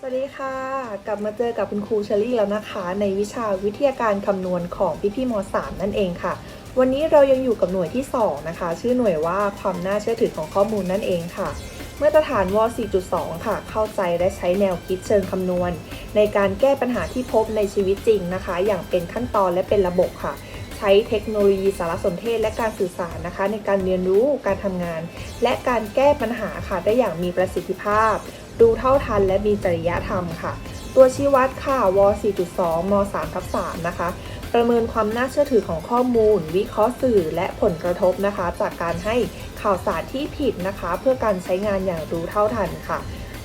สวัสดีค่ะ กลับมาเจอกับคุณครูเชอรี่แล้วนะคะ ในวิชาวิทยาการคำนวณของพี่พี่ม .3 นั่นเองค่ะ วันนี้เรายังอยู่กับหน่วยที่ 2 นะคะ ชื่อหน่วยว่าความน่าเชื่อถือของข้อมูลนั่นเองค่ะมาตรฐานว 4.2 ค่ะ เข้าใจและใช้แนวคิดเชิงคำนวณ ในการแก้ปัญหาที่พบในชีวิตจริงนะคะ อย่างเป็นขั้นตอนและเป็นระบบค่ะ ใช้เทคโนโลยีสารสนเทศและการสื่อสารนะคะ ในการเรียนรู้การทำงาน และการแก้ปัญหาค่ะได้อย่างมีประสิทธิภาพ ดูเท่าทันและมีจริยธรรมค่ะ ตัวชี้วัดค่ะว 4.2 ม 3ทับ3นะคะ ประเมินความน่าเชื่อถือของข้อมูล วิเคราะห์สื่อและผลกระทบนะคะ จากการให้ข่าวสารที่ผิดนะคะ เพื่อการใช้งานอย่างรู้เท่าทันค่ะ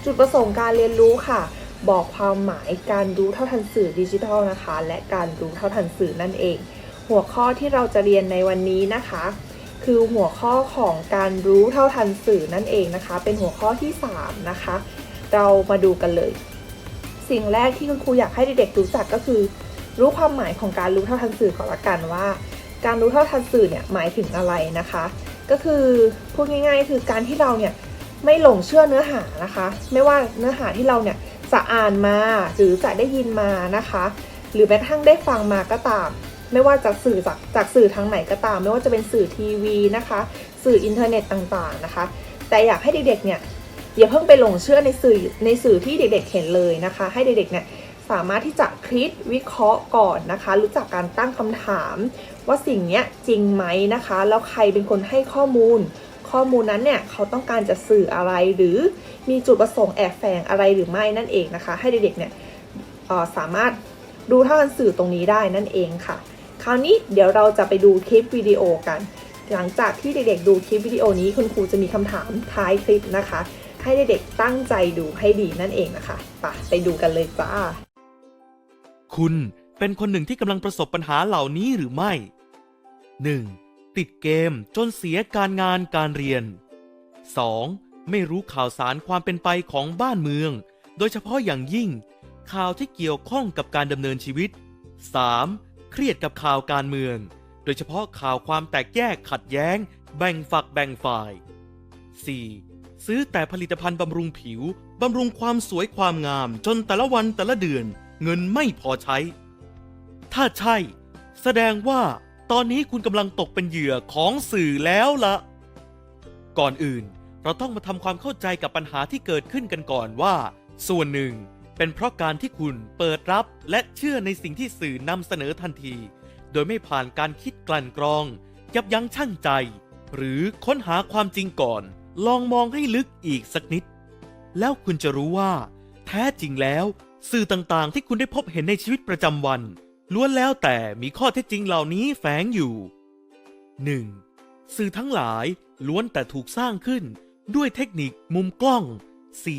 จุดประสงค์การเรียนรู้ค่ะ บอกความหมายการรู้เท่าทันสื่อดิจิทัลนะคะ และการรู้เท่าทันสื่อนั่นเอง หัวข้อที่เราจะเรียนในวันนี้นะคะคือหัวข้อของการรู้เท่าทันสื่อนั่นเองนะคะ เป็นหัวข้อที่ 3 นะคะ เรามาดูกันเลย สิ่งแรกที่คุณครูอยากให้เด็กๆรู้จักก็คือ รู้ความหมายของการรู้เท่าทันสื่อก่อนละกันว่า การรู้เท่าทันสื่อเนี่ยหมายถึงอะไรนะคะ ก็คือพูดง่ายๆ คือการที่เราเนี่ยไม่หลงเชื่อเนื้อหานะคะ ไม่ว่าเนื้อหาที่เราเนี่ยจะอ่านมาหรือจะได้ยินมานะคะ หรือแม้กระทั่งได้ฟังมาก็ตาม ไม่ว่าจากสื่อจากจากสื่อทางไหนก็ตาม ไม่ว่าจะเป็นสื่อทีวีนะคะ สื่ออินเทอร์เน็ตต่างๆนะคะ แต่อยากให้เด็กๆเนี่ย อย่าเพิ่งไปหลงเชื่อในสื่อในสื่อที่เด็กๆเห็นเลยนะคะ ให้เด็กๆเนี่ยสามารถที่จะคิดวิเคราะห์ก่อนนะคะ รู้จักการตั้งคำถาม ว่าสิ่งนี้จริงไหมนะคะ แล้วใครเป็นคนให้ข้อมูล ข้อมูลนั้นเนี่ยเขาต้องการจะสื่ออะไรหรือมีจุดประสงค์แอบแฝงอะไรหรือไม่นั่นเองนะคะ ให้เด็กๆเนี่ยสามารถดูเท่าทันสื่อตรงนี้ได้นั่นเองค่ะ คราวนี้เดี๋ยวเราจะไปดูคลิปวิดีโอกัน หลังจากที่เด็กๆดูคลิปวิดีโอนี้คุณครูจะมีคำถามท้ายคลิปนะคะ ให้เด็กๆตั้งใจดูให้ดีนั่นเองนะคะไปไปดูกันเลยจ้า คุณเป็นคนหนึ่งที่กำลังประสบปัญหาเหล่านี้หรือไม่ 1. ติดเกมจนเสียการงานการเรียน 2. ไม่รู้ข่าวสารความเป็นไปของบ้านเมือง โดยเฉพาะอย่างยิ่ง ข่าวที่เกี่ยวข้องกับการดำเนินชีวิต 3. เครียดกับข่าวการเมือง โดยเฉพาะข่าวความแตกแยกขัดแย้ง แบ่งฝักแบ่งฝ่าย 4. ซื้อแต่ผลิตภัณฑ์บำรุงผิว บำรุงความสวยความงาม จนแต่ละวันแต่ละเดือน เงินไม่พอใช้ ถ้าใช่ แสดงว่าตอนนี้คุณกำลังตกเป็นเหยื่อของสื่อแล้วละก่อนอื่น เราต้องมาทำความเข้าใจกับปัญหาที่เกิดขึ้นกันก่อนว่า ส่วนหนึ่ง เป็นเพราะการที่คุณเปิดรับและเชื่อในสิ่งที่สื่อนำเสนอทันที โดยไม่ผ่านการคิดกลั่นกรอง ยับยั้งชั่งใจ หรือค้นหาความจริงก่อน ลองมองให้ลึกอีกสักนิด แล้วคุณจะรู้ว่า แท้จริงแล้ว สื่อต่างๆ ที่คุณได้พบเห็นในชีวิตประจำวัน ล้วนแล้วแต่มีข้อเท็จจริงเหล่านี้แฝงอยู่ 1. สื่อทั้งหลายล้วนแต่ถูกสร้างขึ้น ด้วยเทคนิค มุมกล้อง สี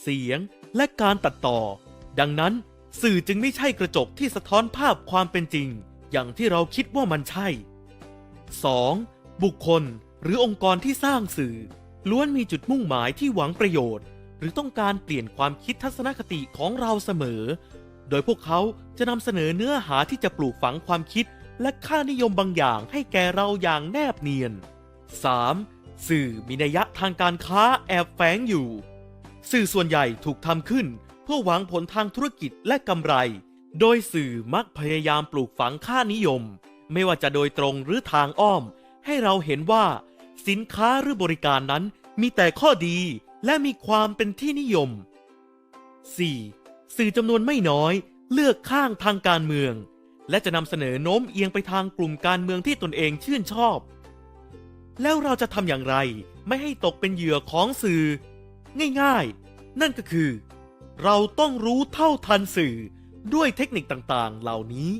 เสียง และการตัดต่อ ดังนั้น สื่อจึงไม่ใช่กระจกที่สะท้อนภาพความเป็นจริง อย่างที่เราคิดว่ามันใช่ 2. บุคคลหรือองค์กรที่สร้างสื่อ ล้วนมีจุดมุ่งหมายที่หวังประโยชน์ หรือต้องการเปลี่ยนความคิดทัศนคติของเราเสมอ โดยพวกเขาจะนำเสนอเนื้อหาที่จะปลูกฝังความคิดและค่านิยมบางอย่างให้แก่เราอย่างแนบเนียน 3. สื่อมีนัยยะทางการค้าแอบแฝงอยู่ สื่อส่วนใหญ่ถูกทำขึ้น เพื่อหวังผลทางธุรกิจและกำไร โดยสื่อมักพยายามปลูกฝังค่านิยม ไม่ว่าจะโดยตรงหรือทางอ้อม ให้เราเห็นว่า สินค้าหรือบริการนั้นมีแต่ข้อดีและมีความเป็นที่นิยม 4. สื่อจำนวนไม่น้อยเลือกข้างทางการเมือง และจะนำเสนอโน้มเอียงไปทางกลุ่มการเมืองที่ตนเองชื่นชอบ แล้วเราจะทำอย่างไรไม่ให้ตกเป็นเหยื่อของสื่อ ง่ายๆ นั่นก็คือ เราต้องรู้เท่าทันสื่อด้วยเทคนิคต่างๆ เหล่านี้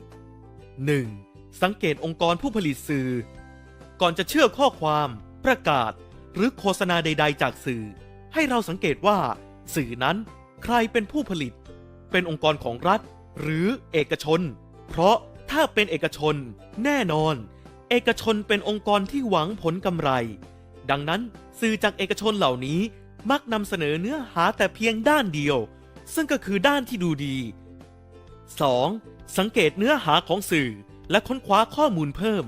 1. สังเกตองค์กรผู้ผลิตสื่อ ก่อนจะเชื่อข้อความ ประกาศ หรือโฆษณาใด ๆ จากสื่อ ให้เราสังเกตว่า สื่อนั้นใครเป็นผู้ผลิต เป็นองค์กรของรัฐ หรือเอกชน เพราะถ้าเป็นเอกชน แน่นอน เอกชนเป็นองค์กรที่หวังผลกำไร ดังนั้นสื่อจากเอกชนเหล่านี้มักนำเสนอเนื้อหาแต่เพียงด้านเดียว ซึ่งก็คือด้านที่ดูดี 2. สังเกตเนื้อหาของสื่อและค้นคว้าข้อมูลเพิ่ม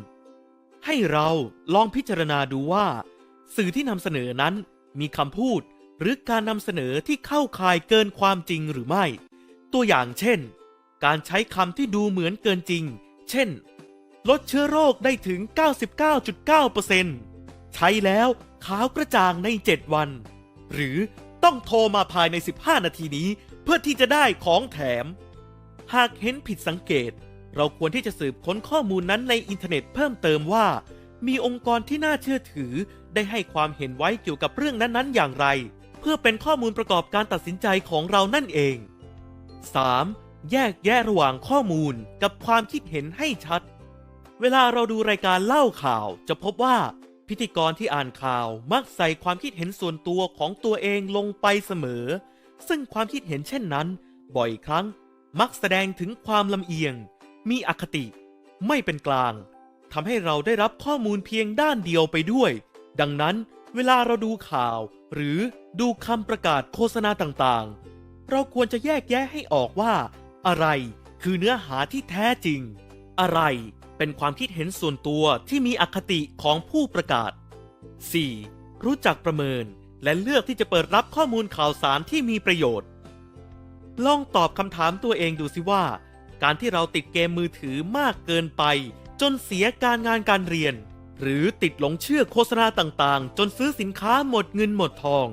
ให้เราลองพิจารณาดูว่า สื่อที่นำเสนอนั้นมีคำพูดหรือการนำเสนอที่เข้าข่ายเกินความจริงหรือไม่ ตัวอย่างเช่น การใช้คำที่ดูเหมือนเกินจริง เช่น ลดเชื้อโรคได้ถึง 99.9%ใช้แล้วขาวกระจ่างใน 7 วัน หรือต้องโทรมาภายใน 15 นาทีนี้ เพื่อที่จะได้ของแถม หากเห็นผิดสังเกต เราควรที่จะสืบค้นข้อมูลนั้นในอินเทอร์เน็ตเพิ่มเติมว่า มีองค์กรที่น่าเชื่อถือ ได้ให้ความเห็นไว้เกี่ยวกับเรื่องนั้นๆ อย่างไร เพื่อเป็นข้อมูลประกอบการตัดสินใจของเรานั่นเอง 3. แยกแยะระหว่างข้อมูลกับความคิดเห็นให้ชัด เวลาเราดูรายการเล่าข่าว จะพบว่า พิธีกรที่อ่านข่าวมักใส่ความคิดเห็นส่วนตัวของตัวเองลงไปเสมอ ซึ่งความคิดเห็นเช่นนั้น บ่อยครั้ง มักแสดงถึงความลำเอียง มีอคติ ไม่เป็นกลางทำให้เราได้รับข้อมูลเพียงด้านเดียวไปด้วย ดังนั้นเวลาเราดูข่าว หรือดูคำประกาศโฆษณาต่างๆ เราควรจะแยกแยะให้ออกว่า อะไรคือเนื้อหาที่แท้จริง อะไรเป็นความคิดเห็นส่วนตัวที่มีอคติของผู้ประกาศ 4. รู้จักประเมินและเลือกที่จะเปิดรับข้อมูลข่าวสารที่มีประโยชน์ ลองตอบคำถามตัวเองดูสิว่า การที่เราติดเกมมือถือมากเกินไป จนเสียการงานการเรียน หรือติดหลงเชื่อโฆษณาต่างๆ จนซื้อสินค้าหมดเงินหมดทอง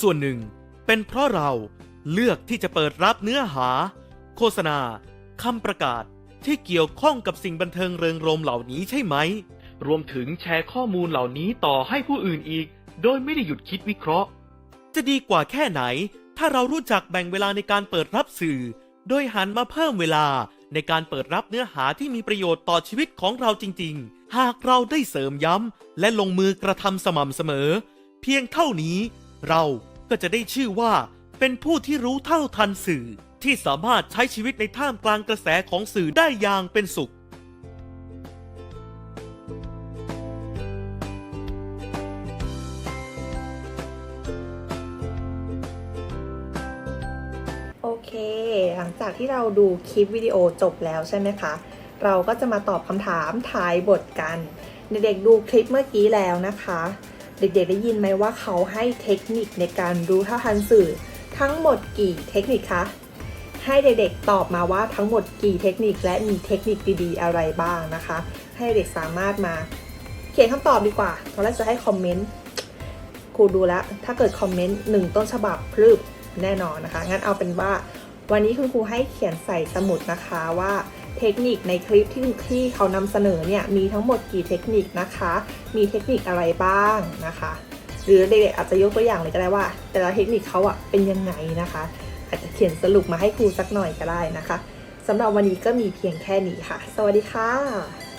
ส่วนหนึ่ง เป็นเพราะเราเลือกที่จะเปิดรับเนื้อหา โฆษณาคำประกาศที่เกี่ยวข้องกับสิ่งบันเทิงเริงรมเหล่านี้ใช่ไหม รวมถึงแชร์ข้อมูลเหล่านี้ต่อให้ผู้อื่นอีก โดยไม่ได้หยุดคิดวิเคราะห์ จะดีกว่าแค่ไหน ถ้าเรารู้จักแบ่งเวลาในการเปิดรับสื่อ โดยหันมาเพิ่มเวลาในการเปิดรับเนื้อหาที่มีประโยชน์ต่อชีวิตของเราจริง ๆ หากเราได้เสริมย้ำและลงมือกระทำสม่ำเสมอ เพียงเท่านี้ เราก็จะได้ชื่อว่า เป็นผู้ที่รู้เท่าทันสื่อ ที่สามารถใช้ชีวิตในท่ามกลางกระแสของสื่อได้อย่างเป็นสุข หลังจากที่เราดูคลิปวิดีโอจบแล้วใช่ไหมคะ เราก็จะมาตอบคำถามท้ายบทกัน เด็กๆดูคลิปเมื่อกี้แล้วนะคะ เด็กๆได้ยินไหมว่าเขาให้เทคนิคในการรู้ท่าทันสื่อ ทั้งหมดกี่เทคนิคคะ ให้เด็กๆตอบมาว่าทั้งหมดกี่เทคนิคและมีเทคนิคดีๆ อะไรบ้างนะคะ ให้เด็กสามารถมาเขียนคำตอบดีกว่าตอนแรกจะให้คอมเมนต์ครูดูแล้ว ถ้าเกิดคอมเมนต์หนึ่งต้นฉบับพรึบแน่นอนนะคะ งั้นเอาเป็นว่า วันนี้คุณครูให้เขียนใส่สมุดนะคะว่าเทคนิคในคลิปที่ที่เขานำเสนอเนี่ยมีทั้งหมดกี่เทคนิคนะคะ มีเทคนิคอะไรบ้างนะคะ หรือเด็กๆอาจจะยกตัวอย่างเลยก็ได้ว่า แต่ละเทคนิคเขาอะเป็นยังไงนะคะ อาจจะเขียนสรุปมาให้ครูสักหน่อยก็ได้นะคะสำหรับวันนี้ก็มีเพียงแค่นี้ค่ะ สวัสดีค่ะ